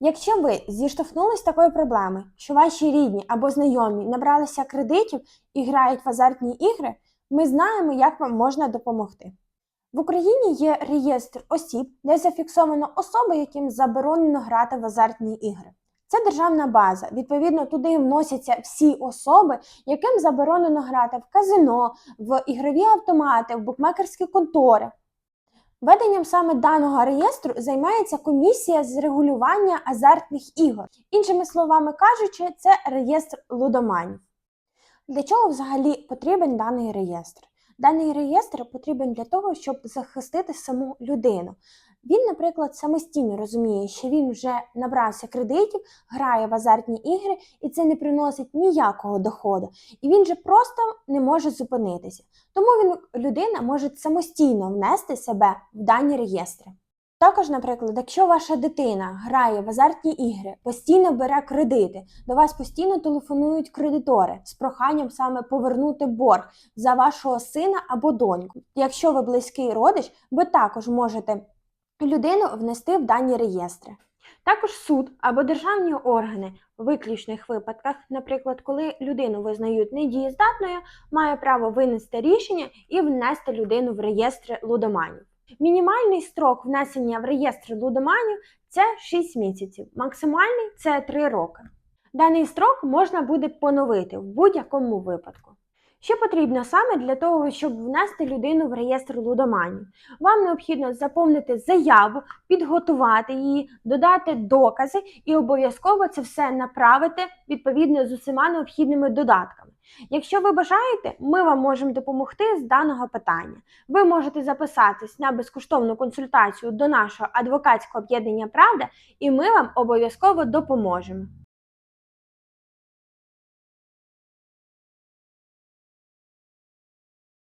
Якщо ви зіштовхнулись з такою проблемою, що ваші рідні або знайомі набралися кредитів і грають в азартні ігри, ми знаємо, як вам можна допомогти. В Україні є реєстр осіб, де зафіксовано особи, яким заборонено грати в азартні ігри. Це державна база. Відповідно, туди вносяться всі особи, яким заборонено грати в казино, в ігрові автомати, в букмекерські контори. Веденням саме даного реєстру займається комісія з регулювання азартних ігор. Іншими словами кажучи, це реєстр лудоманів. Для чого взагалі потрібен даний реєстр? Даний реєстр потрібен для того, щоб захистити саму людину. Він, наприклад, самостійно розуміє, що він вже набрався кредитів, грає в азартні ігри, і це не приносить ніякого доходу. І він же просто не може зупинитися. Тому він, людина може самостійно внести себе в дані реєстри. Також, наприклад, якщо ваша дитина грає в азартні ігри, постійно бере кредити, до вас постійно телефонують кредитори з проханням саме повернути борг за вашого сина або доньку. Якщо ви близький родич, ви також можете людину внести в дані реєстри. Також суд або державні органи в виключних випадках, наприклад, коли людину визнають недієздатною, має право винести рішення і внести людину в реєстри лудоманів. Мінімальний строк внесення в реєстр лудоманів це 6 місяців, максимальний це 3 роки. Даний строк можна буде поновити в будь-якому випадку. Що потрібно саме для того, щоб внести людину в реєстр лудоманів? Вам необхідно заповнити заяву, підготувати її, додати докази і обов'язково це все направити відповідно з усіма необхідними додатками. Якщо ви бажаєте, ми вам можемо допомогти з даного питання. Ви можете записатись на безкоштовну консультацію до нашого адвокатського об'єднання Правда, і ми вам обов'язково допоможемо.